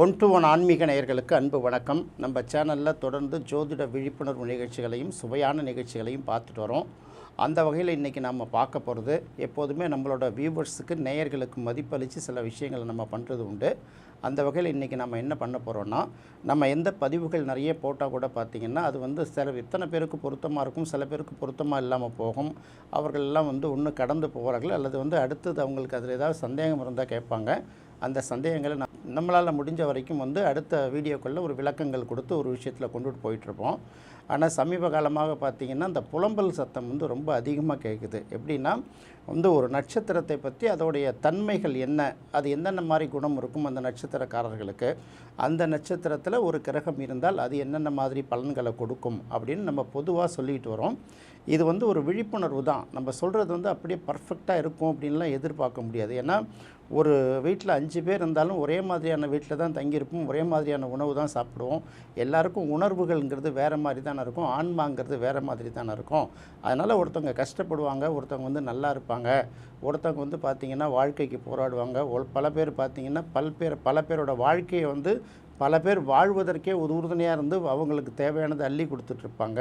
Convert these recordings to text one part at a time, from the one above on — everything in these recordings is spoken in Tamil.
ஒன் டு ஒன் ஆன்மீக நேயர்களுக்கு அன்பு வணக்கம். நம்ம சேனலில் தொடர்ந்து ஜோதிட விழிப்புணர்வு நிகழ்ச்சிகளையும் சுவையான நிகழ்ச்சிகளையும் பார்த்துட்டு வரோம். அந்த வகையில் இன்றைக்கி நம்ம பார்க்க போகிறது எப்போதுமே நம்மளோட வியூவர்ஸுக்கு நேயர்களுக்கு மதிப்பளித்து சில விஷயங்களை நம்ம பண்ணுறது உண்டு. அந்த வகையில் இன்றைக்கி நம்ம என்ன பண்ண போகிறோன்னா நம்ம எந்த பதிவுகள் நிறைய போட்டால் கூட பார்த்திங்கன்னா அது வந்து சில இத்தனை பேருக்கு பொருத்தமாக இருக்கும் சில பேருக்கு பொருத்தமாக இல்லாமல் போகும். அவர்கள் எல்லாம் வந்து ஒன்று கடந்து போகிறார்கள் அல்லது வந்து அடுத்தது அவங்களுக்கு அதில் ஏதாவது சந்தேகம் இருந்தால் கேட்பாங்க. அந்த சந்தேகங்களை நம்மளால் முடிஞ்ச வரைக்கும் வந்து அடுத்த வீடியோக்களில் ஒரு விளக்கங்கள் கொடுத்து ஒரு விஷயத்தில் கொண்டுட்டு போயிட்டுருப்போம். ஆனால் சமீப காலமாக பார்த்திங்கன்னா அந்த புலம்பல் சத்தம் வந்து ரொம்ப அதிகமாக கேட்குது எப்படின்னா வந்து ஒரு நட்சத்திரத்தை பற்றி அதோடைய தன்மைகள் என்ன அது என்னென்ன மாதிரி குணம் இருக்கும் அந்த நட்சத்திரக்காரர்களுக்கு அந்த நட்சத்திரத்தில் ஒரு கிரகம் இருந்தால் அது என்னென்ன மாதிரி பலன்களை கொடுக்கும் அப்படின்னு நம்ம பொதுவாக சொல்லிட்டு வரோம். இது வந்து ஒரு விழிப்புணர்வு தான். நம்ம சொல்கிறது வந்து அப்படியே பர்ஃபெக்டாக இருக்கும் அப்படின்லாம் எதிர்பார்க்க முடியாது. ஏன்னா ஒரு வீட்டில் அஞ்சு பேர் இருந்தாலும் ஒரே மாதிரியான வீட்டில் தான் தங்கியிருப்போம். ஒரே மாதிரியான உணவு தான் சாப்பிடுவோம். எல்லாருக்கும் உணர்வுகள்ங்கிறது வேறு மாதிரி தானே இருக்கும். ஆன்மாங்கிறது வேறு மாதிரி தானே இருக்கும். அதனால் ஒருத்தவங்க கஷ்டப்படுவாங்க ஒருத்தவங்க வந்து நல்லா இருப்பாங்க. ஒருத்தவங்க வந்து பார்த்திங்கன்னா வாழ்க்கைக்கு போராடுவாங்க. பல பேர் பார்த்திங்கன்னா பல் பேர் பல பேரோட வாழ்க்கையை வந்து பல பேர் வாழ்வதற்கே ஒரு உறுதுணையாக இருந்து அவங்களுக்கு தேவையானது அள்ளி கொடுத்துட்ருப்பாங்க.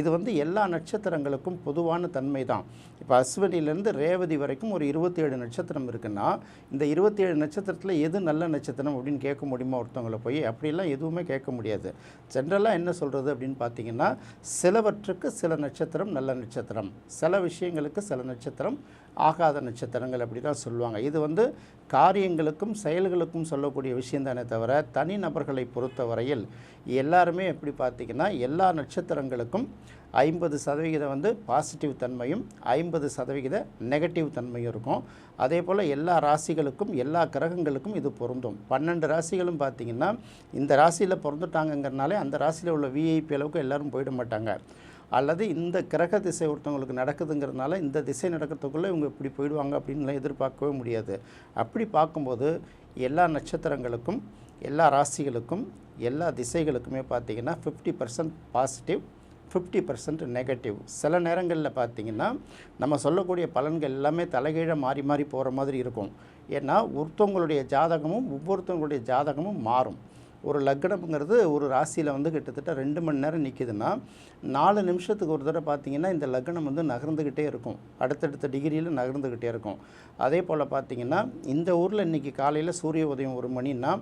இது வந்து எல்லா நட்சத்திரங்களுக்கும் பொதுவான தன்மை தான் இப்போ அஸ்வினிலேருந்து ரேவதி வரைக்கும் ஒரு இருபத்தி ஏழு நட்சத்திரம் இருக்குன்னா இந்த இருபத்தேழு நட்சத்திரத்தில் எது நல்ல நட்சத்திரம் அப்படின்னு கேட்க முடியுமா ஒருத்தவங்கள போய்? அப்படிலாம் எதுவுமே கேட்க முடியாது. ஜென்ரலாக என்ன சொல்கிறது அப்படின்னு பார்த்தீங்கன்னா சிலவற்றுக்கு சில நட்சத்திரம் நல்ல நட்சத்திரம் சில விஷயங்களுக்கு சில நட்சத்திரம் ஆகாத நட்சத்திரங்கள் அப்படி தான் சொல்லுவாங்க. இது வந்து காரியங்களுக்கும் செயல்களுக்கும் சொல்லக்கூடிய விஷயம் தானே தவிர தனிநபர்களை பொறுத்தவரையில் எல்லாருமே எப்படி பார்த்திங்கன்னா எல்லா நட்சத்திரங்களுக்கும் ஐம்பது சதவிகிதம் வந்து பாசிட்டிவ் தன்மையும் ஐம்பது சதவிகித நெகட்டிவ் தன்மையும் இருக்கும். அதே போல் எல்லா ராசிகளுக்கும் எல்லா கிரகங்களுக்கும் இது பொருந்தும். பன்னெண்டு ராசிகளும் பார்த்திங்கன்னா இந்த ராசியில் பிறந்துட்டாங்கங்கிறனாலே அந்த ராசியில் உள்ள விஐபி அளவுக்கு எல்லோரும் போயிட மாட்டாங்க. அல்லது இந்த கிரக திசை ஒருத்தவங்களுக்கு நடக்குதுங்கிறதுனால இந்த திசை நடக்கிறதுக்குள்ளே இவங்க இப்படி போயிடுவாங்க அப்படின்லாம் எதிர்பார்க்கவே முடியாது. அப்படி பார்க்கும்போது எல்லா நட்சத்திரங்களுக்கும் எல்லா ராசிகளுக்கும் எல்லா திசைகளுக்குமே பார்த்திங்கன்னா fifty percent positive fifty percent negative சில நேரங்களில் பார்த்தீங்கன்னா நம்ம சொல்லக்கூடிய பலன்கள் எல்லாமே தலைகீழ மாறி மாறி போகிற மாதிரி இருக்கும். ஏன்னா ஒருத்தவங்களுடைய ஜாதகமும் ஒவ்வொருத்தவங்களுடைய ஜாதகமும் மாறும். ஒரு லக்னம்ங்கிறது ஒரு ராசியில் வந்து கிட்டத்தட்ட ரெண்டு மணி நேரம் நிற்கிதுன்னா நாலு நிமிஷத்துக்கு ஒரு தடவை பார்த்தீங்கன்னா இந்த லக்னம் வந்து நகர்ந்துக்கிட்டே இருக்கும். அடுத்தடுத்த டிகிரியில் நகர்ந்துக்கிட்டே இருக்கும். அதே போல் பார்த்தீங்கன்னா இந்த ஊரில் இன்றைக்கி காலையில் சூரிய உதயம் ஒரு மணின்னா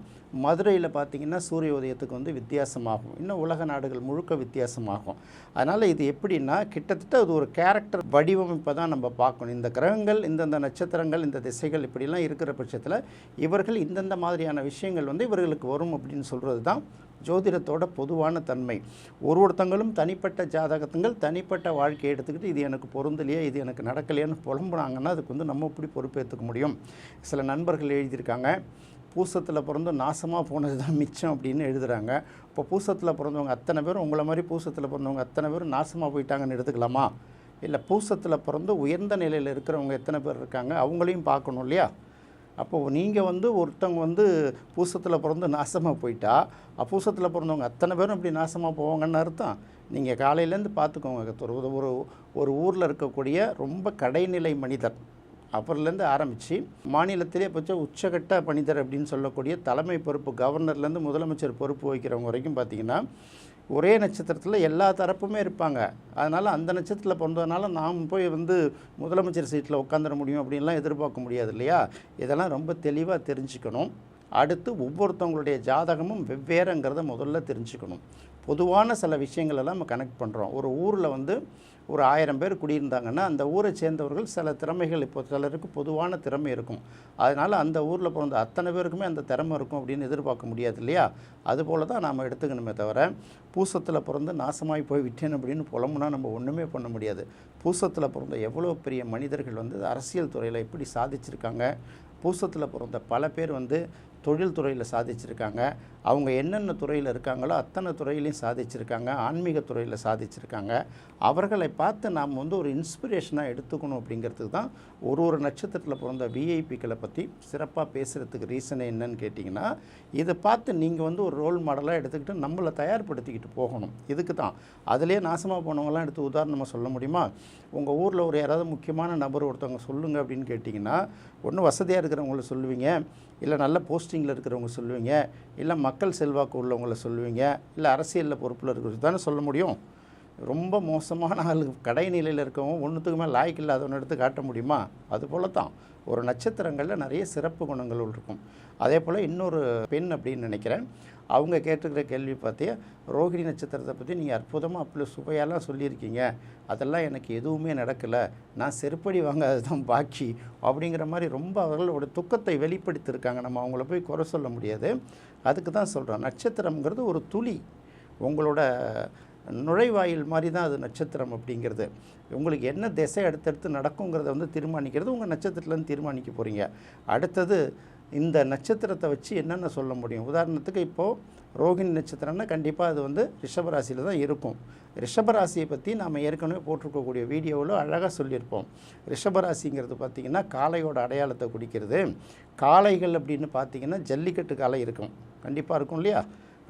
மதுரையில் பார்த்தீங்கன்னா சூரிய உதயத்துக்கு வந்து வித்தியாசமாகும். இன்னும் உலக நாடுகள் முழுக்க வித்தியாசமாகும். அதனால் இது எப்படின்னா கிட்டத்தட்ட அது ஒரு கேரக்டர் வடிவமைப்பை தான் நம்ம பார்க்கணும். இந்த கிரகங்கள் இந்தந்த நட்சத்திரங்கள் இந்த திசைகள் இப்படிலாம் இருக்கிற பட்சத்தில் இவர்கள் இந்தந்த மாதிரியான விஷயங்கள் வந்து இவர்களுக்கு வரும் அப்படின்னு சொல்கிறது தான் ஜோதிடத்தோட பொதுவான தன்மை. ஒரு ஒருத்தங்களும் தனிப்பட்ட ஜாதகத்துங்கள் தனிப்பட்ட வாழ்க்கையை எடுத்துக்கிட்டு இது எனக்கு பொருந்தலையே இது எனக்கு நடக்கலையான்னு புலம்புனாங்கன்னா அதுக்கு வந்து நம்ம எப்படி பொறுப்பேற்றுக்க முடியும்? சில நண்பர்கள் எழுதியிருக்காங்க பூசத்தில் பிறந்து நாசமாக போனது தான் மிச்சம் அப்படின்னு எழுதுகிறாங்க இப்போ பூசத்தில் பிறந்தவங்க அத்தனை பேரும் உங்களை மாதிரி பூசத்தில் பிறந்தவங்க அத்தனை பேரும் நாசமாக போயிட்டாங்கன்னு எடுத்துக்கலாமா? இல்லை பூசத்தில் பிறந்து உயர்ந்த நிலையில் இருக்கிறவங்க எத்தனை பேர் இருக்காங்க? அவங்களையும் பார்க்கணும் இல்லையா? அப்போது நீங்கள் வந்து ஒருத்தவங்க வந்து பூசத்தில் பிறந்து நாசமாக போயிட்டா அப்பூசத்தில் பிறந்தவங்க அத்தனை பேரும் இப்படி நாசமாக போவாங்கன்னு அர்த்தம். நீங்கள் காலையிலேருந்து பார்த்துக்கோங்க ஒரு ஒரு ஒரு ஊரில் இருக்கக்கூடிய ரொம்ப கடைநிலை மனிதர் அப்புறம்லேருந்து ஆரம்பித்து மாநிலத்திலே பட்ச உச்சகட்ட மனிதர் அப்படின்னு சொல்லக்கூடிய தலைமை பொறுப்பு கவர்னர்லேருந்து முதலமைச்சர் பொறுப்பு வகிக்கிறவங்க வரைக்கும் பார்த்தீங்கன்னா ஒரே நட்சத்திரத்தில் எல்லா தரப்புமே இருப்பாங்க. அதனால் அந்த நட்சத்திரத்தில் பிறந்ததுனால நாம் போய் வந்து முதலமைச்சர் சீட்டில் உட்காந்துட முடியும் அப்படின்லாம் எதிர்பார்க்க முடியாது இல்லையா? இதெல்லாம் ரொம்ப தெளிவாக தெரிஞ்சுக்கணும். அடுத்து ஒவ்வொருத்தவங்களுடைய ஜாதகமும் வெவ்வேறுங்கிறத முதல்ல தெரிஞ்சுக்கணும். பொதுவான சில விஷயங்களெல்லாம் நம்ம கனெக்ட் பண்ணுறோம் ஒரு ஊரில் வந்து ஒரு ஆயிரம் பேர் குடியிருந்தாங்கன்னா அந்த ஊரை சேர்ந்தவர்கள் சில திறமைகள் இப்போ சிலருக்கு பொதுவான திறமை இருக்கும். அதனால் அந்த ஊரில் பிறந்த அத்தனை பேருக்குமே அந்த திறமை இருக்கும் அப்படின்னு எதிர்பார்க்க முடியாது இல்லையா? அதுபோல தான் நாம் எடுத்துக்கணுமே தவிர பூசத்தில் பிறந்து நாசமாகி போய் விட்டேன் அப்படின்னு புலம்புனா நம்ம ஒன்றுமே பண்ண முடியாது. பூசத்தில் பிறந்த எவ்வளோ பெரிய மனிதர்கள் வந்து அரசியல் துறையில் எப்படி சாதிச்சிருக்காங்க? பூசத்தில் பிறந்த பல பேர் வந்து தொழில் துறையில் சாதிச்சிருக்காங்க. அவங்க என்னென்ன துறையில் இருக்காங்களோ அத்தனை துறையிலையும் சாதிச்சிருக்காங்க. ஆன்மீக துறையில் சாதிச்சிருக்காங்க. அவர்களை பார்த்து நாம் வந்து ஒரு இன்ஸ்பிரேஷனாக எடுத்துக்கணும் அப்படிங்கிறதுக்கு தான் ஒரு ஒரு நட்சத்திரத்தில் பிறந்த விஐபிக்களை பற்றி சிறப்பாக பேசுகிறதுக்கு ரீசன் என்னன்னு கேட்டிங்கன்னா இதை பார்த்து நீங்கள் வந்து ஒரு ரோல் மாடலாக எடுத்துக்கிட்டு நம்மளை தயார்படுத்திக்கிட்டு போகணும். இதுக்கு தான். அதிலே நாசமாக போனவங்களாம் எடுத்து உதாரணமாக சொல்ல முடியுமா? உங்கள் ஊரில் ஒரு யாராவது முக்கியமான நபர் ஒருத்தவங்க சொல்லுங்கள் அப்படின்னு கேட்டிங்கன்னா ஒன்று வசதியாக இருக்கிறவங்கள சொல்லுவீங்க. இல்லை நல்ல போஸ்டிங் போஸ்டிங்கில் இருக்கிறவங்க சொல்லுவீங்க இல்லை மக்கள் செல்வாக்கு உள்ளவங்களை சொல்லுவீங்க இல்லை அரசியலில் பொறுப்பில் இருக்கிறது தானே சொல்ல முடியும்? ரொம்ப மோசமான ஆள். கடை நிலையில் இருக்கவும் ஒன்றுத்துக்குமே லாய்க்கு இல்லாதவனை எடுத்து காட்ட முடியுமா? அது போல தான் ஒரு நட்சத்திரங்களில் நிறைய சிறப்பு குணங்கள் இருக்கும். அதே போல் இன்னொரு பெண் அப்படின்னு நினைக்கிறேன். அவங்க கேட்டுக்கிற கேள்வி பார்த்தே ரோகிணி நட்சத்திரத்தை பற்றி நீங்கள் அற்புதமாக அப்படி சுவையெல்லாம் சொல்லியிருக்கீங்க. அதெல்லாம் எனக்கு எதுவுமே நடக்கலை. நான் செருப்படி வாங்காதது தான் பாக்கி அப்படிங்கிற மாதிரி ரொம்ப அவர்களோட துக்கத்தை வெளிப்படுத்தியிருக்காங்க. நம்ம அவங்கள போய் குறை சொல்ல முடியாது. அதுக்கு தான் சொல்கிறோம் நட்சத்திரங்கிறது ஒரு துளி. உங்களோட நுழைவாயில் மாதிரி தான் அது நட்சத்திரம் அப்படிங்கிறது. உங்களுக்கு என்ன திசை அடுத்தடுத்து நடக்குங்கிறத வந்து தீர்மானிக்கிறது. உங்கள் நட்சத்திரத்துலேருந்து தீர்மானிக்க போகிறீங்க அடுத்தது இந்த நட்சத்திரத்தை வச்சு என்னென்ன சொல்ல முடியும்? உதாரணத்துக்கு இப்போது ரோகிணி நட்சத்திரம்னா கண்டிப்பாக அது வந்து ரிஷபராசியில் தான் இருக்கும். ரிஷபராசியை பற்றி நாம் ஏற்கனவே போட்டிருக்கக்கூடிய வீடியோவில் அழகாக சொல்லியிருப்போம். ரிஷபராசிங்கிறது பார்த்திங்கன்னா காளையோட அடையாளத்தை குடிக்கிறது காளைகள் அப்படின்னு பார்த்திங்கன்னா ஜல்லிக்கட்டு காளை இருக்கும். கண்டிப்பாக இருக்கும் இல்லையா?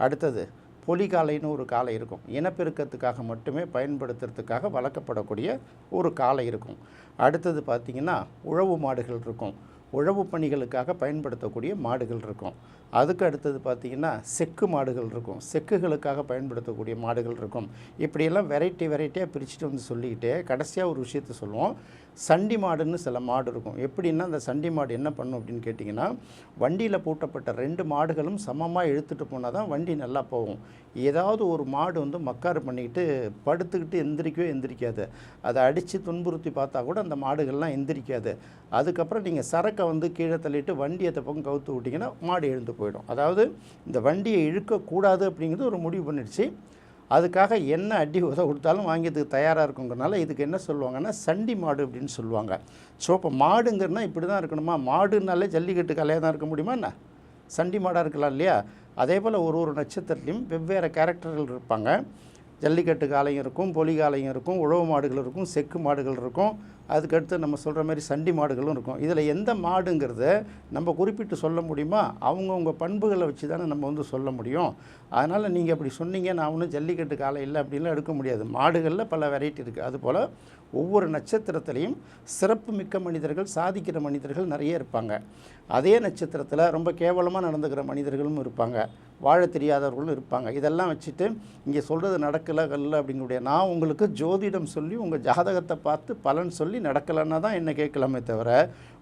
அடுத்தது பொலிகாலைன்னு ஒரு காளை இருக்கும். இனப்பெருக்கத்துக்காக மட்டுமே பயன்படுத்துறதுக்காக வளர்க்கப்படக்கூடிய ஒரு காளை இருக்கும். அடுத்தது பார்த்திங்கன்னா உழவு மாடுகள் இருக்கும். உழவு பணிகளுக்காக பயன்படுத்தக்கூடிய மாடுகள் இருக்கும். அதுக்கு அடுத்தது பார்த்திங்கன்னா செக்கு மாடுகள் இருக்கும். செக்குகளுக்காக பயன்படுத்தக்கூடிய மாடுகள் இருக்கும். இப்படியெல்லாம் வெரைட்டி வெரைட்டியாக பிரிச்சுட்டு வந்து சொல்லிக்கிட்டே கடைசியாக ஒரு விஷயத்த சொல்லுவோம். சண்டி மாடுன்னு சில மாடு இருக்கும். எப்படின்னா அந்த சண்டி மாடு என்ன பண்ணும் அப்படின்னு கேட்டிங்கன்னா வண்டியில் பூட்டப்பட்ட ரெண்டு மாடுகளும் சமமாக இழுத்துட்டு போனால் தான் வண்டி நல்லா போகும். ஏதாவது ஒரு மாடு வந்து மக்காறு பண்ணிக்கிட்டு படுத்துக்கிட்டு எந்திரிக்கவே எந்திரிக்காது. அதை அடித்து துன்புறுத்தி பார்த்தா கூட அந்த மாடுகள்லாம் எந்திரிக்காது. அதுக்கப்புறம் நீங்கள் சரக்கை வந்து கீழே தள்ளிட்டு வண்டியை பக்கம் கவுத்து விட்டிங்கன்னா மாடு எழுந்து போயிடும். அதாவது இந்த வண்டியை இழுக்கக்கூடாது அப்படிங்கிறது ஒரு முடிவு பண்ணிடுச்சு. அதுக்காக என்ன அடி உத கொடுத்தாலும் வாங்கியதுக்கு தயாராக இருக்குங்கிறனால இதுக்கு என்ன சொல்லுவாங்கன்னா சண்டி மாடு அப்படின்னு சொல்லுவாங்க. ஸோ இப்போ மாடுங்கிறனா இப்படி தான் இருக்கணுமா? மாடுனாலே ஜல்லிக்கட்டு கலையாக தான் இருக்க முடியுமா என்ன? சண்டி மாடாக இருக்கலாம் இல்லையா? அதே போல் ஒரு ஒரு நட்சத்திரத்துலையும் வெவ்வேறு கேரக்டர்கள் இருப்பாங்க. ஜல்லிக்கட்டு காளையும் இருக்கும் பொலி காலையும் இருக்கும் உழவு மாடுகள் இருக்கும் செக்கு மாடுகள் இருக்கும். அதுக்கடுத்து நம்ம சொல்கிற மாதிரி சண்டி மாடுகளும் இருக்கும். இதில் எந்த மாடுங்கிறத நம்ம குறிப்பிட்டு சொல்ல முடியுமா? அவங்கவுங்க பண்புகளை வச்சு தானே நம்ம வந்து சொல்ல முடியும். அதனால் நீங்கள் அப்படி சொன்னீங்க நான் ஒன்றும் ஜல்லிக்கட்டு காலை இல்லை அப்படின்லாம் எடுக்க முடியாது. மாடுகளில் பல வெரைட்டி இருக்குது அதுபோல் ஒவ்வொரு நட்சத்திரத்திலையும் சிறப்பு மிக்க மனிதர்கள் சாதிக்கிற மனிதர்கள் நிறைய இருப்பாங்க. அதே நட்சத்திரத்தில் ரொம்ப கேவலமாக நடந்துக்கிற மனிதர்களும் இருப்பாங்க. வாழ தெரியாதவர்களும் இருப்பாங்க. இதெல்லாம் வச்சுட்டு இங்கே சொல்கிறது நடக்கலை கல்ல அப்படிங்கக்கூடிய நான் உங்களுக்கு ஜோதிடம் சொல்லி உங்கள் ஜாதகத்தை பார்த்து பலன் சொல்லி நடக்கலைன்னா தான் என்ன கேட்கலாமே தவிர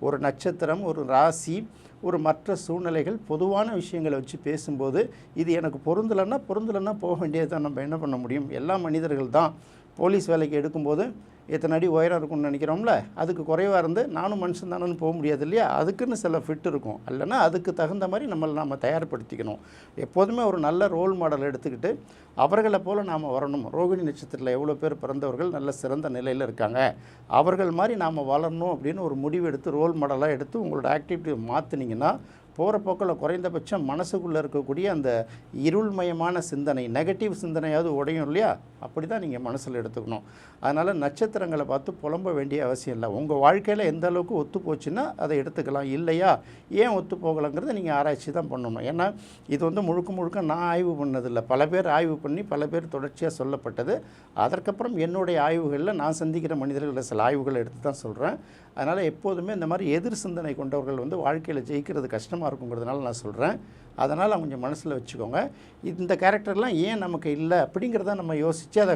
ஒரு நட்சத்திரம் ஒரு ராசி ஒரு மற்ற சூழ்நிலைகள் பொதுவான விஷயங்களை வச்சு பேசும்போது இது எனக்கு பொருந்தலைன்னா பொருந்தலைன்னா போக வேண்டியது தான் நம்ம என்ன பண்ண முடியும்? எல்லா மனிதர்கள் தான் போலீஸ் வேலைக்கு எடுக்கும்போது எத்தனை அடி உயரம் இருக்கும்னு நினைக்கிறோம்ல? அதுக்கு குறைவாக இருந்து நானும் மனுஷன் தானேன்னு போக முடியாது இல்லையா? அதுக்குன்னு சில ஃபிட் இருக்கும். இல்லைன்னா அதுக்கு தகுந்த மாதிரி நம்மளை நாம் தயார்படுத்திக்கணும். எப்போதுமே ஒரு நல்ல ரோல் மாடல் எடுத்துக்கிட்டு அவர்களை போல் நாம் வரணும். ரோகிணி நட்சத்திரத்தில் எவ்வளோ பேர் பிறந்தவர்கள் நல்ல சிறந்த நிலையில் இருக்காங்க. அவர்கள் மாதிரி நாம் வளரணும் அப்படின்னு ஒரு முடிவு எடுத்து ரோல் மாடலாக எடுத்து உங்களோட ஆக்டிவிட்டியை மாற்றினீங்கன்னா போகிற போக்கில் குறைந்தபட்சம் மனசுக்குள்ளே இருக்கக்கூடிய அந்த இருள்மயமான சிந்தனை நெகட்டிவ் சிந்தனையாவது உடையும் இல்லையா? அப்படி தான் நீங்கள் மனசில் எடுத்துக்கணும். அதனால் நட்சத்திரங்களை பார்த்து புலம்ப வேண்டிய அவசியம் இல்லை. உங்கள் வாழ்க்கையில் எந்த அளவுக்கு ஒத்து போச்சுன்னா அதை எடுத்துக்கலாம். இல்லையா? ஏன் ஒத்து போகலைங்கிறத நீங்கள் ஆராய்ச்சி தான் பண்ணணும். ஏன்னா இது வந்து முழுக்க முழுக்க நான் ஆய்வு பண்ணதில்லை. பல பேர் ஆய்வு பண்ணி பல பேர் தொடர்ச்சியாக சொல்லப்பட்டது. அதற்கப்புறம் என்னுடைய ஆய்வுகளில் நான் சந்திக்கிற மனிதர்களில் சில ஆய்வுகளை எடுத்து தான் சொல்கிறேன் அதனால் எப்போதுமே இந்த மாதிரி எதிர் சிந்தனை கொண்டவர்கள் வந்து வாழ்க்கையில் ஜெயிக்கிறது கஷ்டமாக இருக்குங்கிறதுனால நான் சொல்கிறேன் அதனால் கொஞ்சம் மனசில் வச்சுக்கோங்க. இந்த கேரக்டர்லாம் ஏன் நமக்கு இல்லை அப்படிங்கிறத நம்ம யோசித்து அதை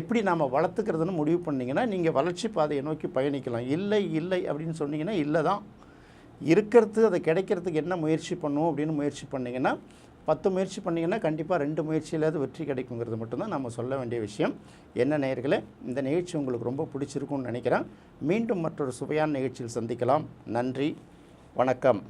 எப்படி நாம் வளர்த்துக்கிறதுன்னு முடிவு பண்ணிங்கன்னா நீங்கள் வளர்ச்சி பாதையை நோக்கி பயணிக்கலாம். இல்லை இல்லை அப்படின்னு சொன்னீங்கன்னா இல்லை தான் இருக்கிறது அதை கிடைக்கிறதுக்கு என்ன முயற்சி பண்ணுவோம் அப்படின்னு முயற்சி பண்ணிங்கன்னா பத்து முயற்சி பண்ணிங்கன்னா கண்டிப்பாக ரெண்டு முயற்சியிலாவது வெற்றி கிடைக்குங்கிறது மட்டும்தான் நம்ம சொல்ல வேண்டிய விஷயம். என்ன நேயர்களே இந்த நிகழ்ச்சி உங்களுக்கு ரொம்ப பிடிச்சிருக்கும்னு நினைக்கிறேன். மீண்டும் மற்றொரு சுவையான நிகழ்ச்சியில் சந்திக்கலாம். நன்றி. வணக்கம்.